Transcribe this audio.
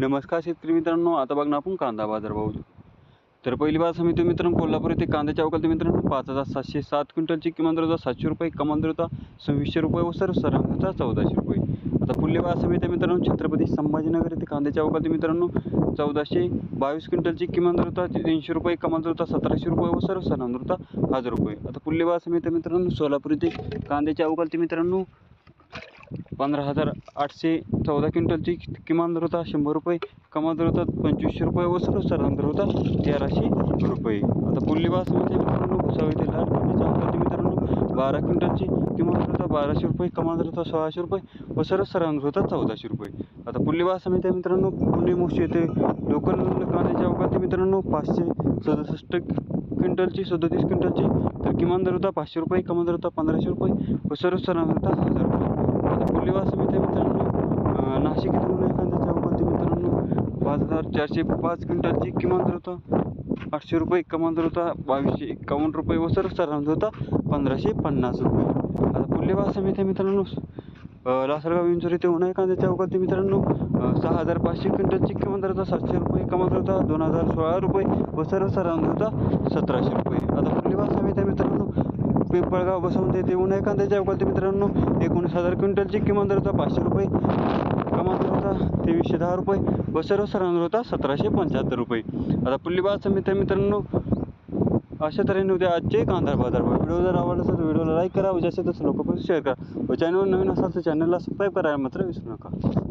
नमस्कार शेतकरी मित्रांनो आता बघणार आपण कांदा बाजार भाव. तर पहिली बाजार समिती मित्रांनो कोल्हापूर येथे कांद्याच्या अवकाल मित्रांनो पाच हजार सातशे सात क्विंटलची किमान दर होता सातशे रुपये कमाल दर होता सव्वीसशे रुपये व सर्व सरांत चौदाशे रुपये. आता पुढली बाजार समिती मित्रांनो छत्रपती संभाजीनगर येथे कांद्याच्या अवकाल मित्रांनो चौदाशे बावीस क्विंटलची किमान दर होता तीनशे रुपये कमाल दर होता सतराशे रुपये व सर्व सरांत होता हजार रुपये. आता पुढली बाजार समिती मित्रांनो सोलापूर येथे कांद्याच्या अवकाल मित्रांनो पंधरा हजार आठशे चौदा क्विंटलची किमान दर होता शंभर रुपये. कमाल दर होता पंचवीसशे रुपये व सर्वसाधारण दर होता तेराशे रुपये. आता पुल्ली बासमती म्हणजे मित्रांनो भुसावळ लाल म्हणजे मित्रांनो. बारा क्विंटलची किमान दर होता बाराशे रुपये. कमाल दर होता सोळाशे रुपये व सर्वसाधारण दर होता चौदाशे रुपये. आता पुल्ली बासमती म्हणजे मित्रांनो पुणे मोशी येथे लोकल कांद्याच्या अवकाळी मित्रांनो पाचशे सदुसष्ट क्विंटलची सदतीस क्विंटलची तर किमान दर होता पाचशे रुपये कमाल दर होता पंधराशे रुपये व सर्वसाधारण होता हजार रुपये. आता पुढली मित्रांनो. नाशिक येथे एखाद्या एखाद्याच्या मित्रांनो. पाच हजार चारशे पाच क्विंटलची किमान दर होता. आठशे रुपये कमान दर होता. बावीसशे एकावन्न रुपये व सर्वसाधारण दर होता. पंधराशे पन्नास रुपये. आता पुलिवास समिती मित्रांनो. अं, लासलगाव विंचोर येथे होणार कांद्याच्या अवकाळी मित्रांनो. सहा हजार पाचशे क्विंटलची किमान दर होता. सातशे रुपये कमान दर होता. दोन हजार सोळा रुपये व सर्वसाधारण दर होता. सतराशे रुपये. आता पुलिवास मित्र मित्रांनो पिंपळगाव बसवून येथे उन्हाळी कांद्याच्या अवकाळी मित्रांनो एकोणीस हजार क्विंटलची किमान दर होता पाचशे रुपये. कमाल दर होता तेवीसशे दहा रुपये. व सर्वसाधारण होता सतराशे पंच्याहत्तर रुपये. आता पुढली बात मित्र मित्रांनो. अशा तऱ्हेने उद्या आजचे कांदा बाजार भाव. व्हिडिओ जर आवडला असेल तर व्हिडिओला लाईक करा. व जास्तीत जास्त लोकांपर्यंत शेअर करा. व चॅनलवर नवीन असाल तर चॅनलला सबस्क्राईब करायला मात्र विसरू नका.